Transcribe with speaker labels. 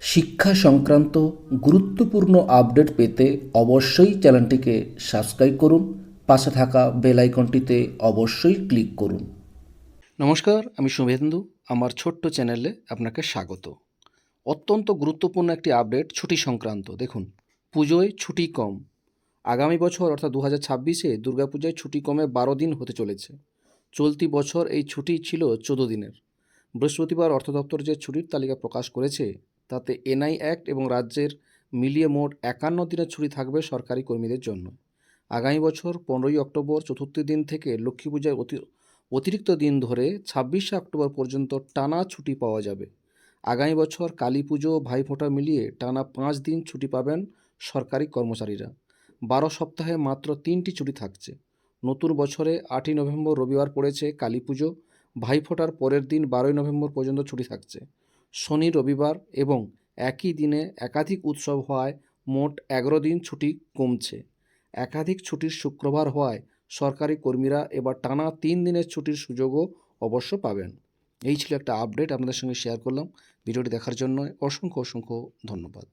Speaker 1: শিক্ষা সংক্রান্ত গুরুত্বপূর্ণ আপডেট পেতে অবশ্যই চ্যানেলটিকে সাবস্ক্রাইব করুন, পাশে থাকা বেল আইকনটিতে অবশ্যই ক্লিক করুন। নমস্কার, আমি শুভেন্দু, আমার ছোট্ট চ্যানেলে আপনাকে স্বাগত। অত্যন্ত গুরুত্বপূর্ণ একটি আপডেট ছুটি সংক্রান্ত। দেখুন, পুজোয় ছুটি কম। আগামী বছর, অর্থাৎ দু হাজার ছাব্বিশে দুর্গাপূজায় ছুটি কমে বারো দিন হতে চলেছে। চলতি বছর এই ছুটি ছিল চোদ্দ দিনের। বৃহস্পতিবার অর্থ দপ্তর যে ছুটির তালিকা প্রকাশ করেছে তাতে এনআই অ্যাক্ট এবং রাজ্যের মিলিয়ে মোট একান্ন দিনের ছুটি থাকবে সরকারি কর্মীদের জন্য। আগামী বছর পনেরোই অক্টোবর চতুর্থ দিন থেকে লক্ষ্মী পূজার অতি- অতিরিক্ত দিন ধরে ছাব্বিশে অক্টোবর পর্যন্ত টানা ছুটি পাওয়া যাবে। আগামী বছর কালী পুজো ভাইফোঁটা মিলিয়ে টানা পাঁচ দিন ছুটি পাবেন সরকারি কর্মচারীরা। বারো সপ্তাহে মাত্র তিনটি ছুটি থাকছে। নতুন বছরে আটই নভেম্বর রবিবার পড়েছে কালী পুজো। ভাইফোঁটার পরের দিন বারোই নভেম্বর পর্যন্ত ছুটি থাকছে। শনি রবিবার এবং একই দিনে একাধিক উৎসব হওয়ায় মোট এগারো দিন ছুটি কমছে। একাধিক ছুটির শুক্রবার হওয়ায় সরকারি কর্মীরা এবার টানা তিন দিনের ছুটির সুযোগও অবশ্য পাবেন। এই ছিল একটা আপডেট আপনাদের সঙ্গে শেয়ার করলাম। ভিডিওটি দেখার জন্য অসংখ্য অসংখ্য ধন্যবাদ।